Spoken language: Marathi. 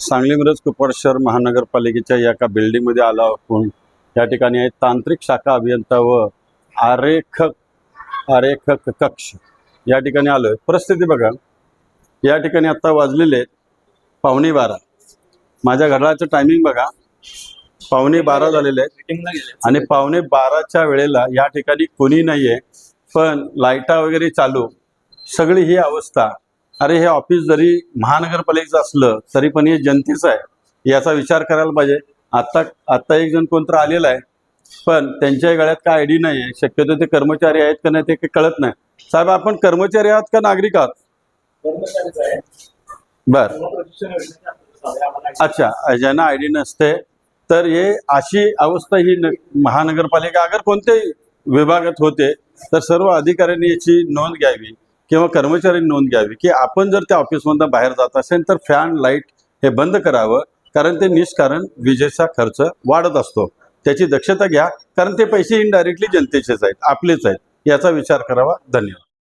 सांगलीमध्येच कुपवाड शहर महानगरपालिकेच्या एका बिल्डिंगमध्ये आला असून या ठिकाणी आहे तांत्रिक शाखा अभियंता व आरेखक आरेखक कक्ष. या ठिकाणी आलोय. परिस्थिती बघा. या ठिकाणी आत्ता वाजलेले आहेत पावणे बारा. माझ्या घड्याळाचं टायमिंग बघा. पावणे बारा झालेले आहेत. आणि पावणे बाराच्या वेळेला या ठिकाणी कोणी नाही आहे पण लाईटा वगैरे चालू. सगळी ही अवस्था अरे हे ऑफिस जरी महानगरपालिकेचं असलं तरी पण हे जनतेचं आहे. याचा विचार करायला पाहिजे. आत्ता आत्ता एक जण कोणतं आलेला आहे पण त्यांच्या गळ्यात काय आयडी नाही आहे शक्यतो ते कर्मचारी आहेत का नाही ते काही कळत नाही. साहेब आपण कर्मचारी आहात का नागरिक आहात? बर. अच्छा ज्यांना आय डी नसते तर हे अशी अवस्था ही न- महानगरपालिका अगर कोणत्याही विभागात होते तर सर्व अधिकाऱ्यांनी याची नोंद घ्यावी. किंवा कर्मचाऱ्यांनी नोंद घ्यावी की आपण जर त्या ऑफिसमधनं बाहेर जात असेल तर फॅन लाइट हे बंद करावं कारण ते निष्कारण विजेचा खर्च वाढत असतो. त्याची दक्षता घ्या कारण ते पैसे इनडायरेक्टली जनतेचेच आहेत आपलेच आहेत. याचा विचार करावा. धन्यवाद.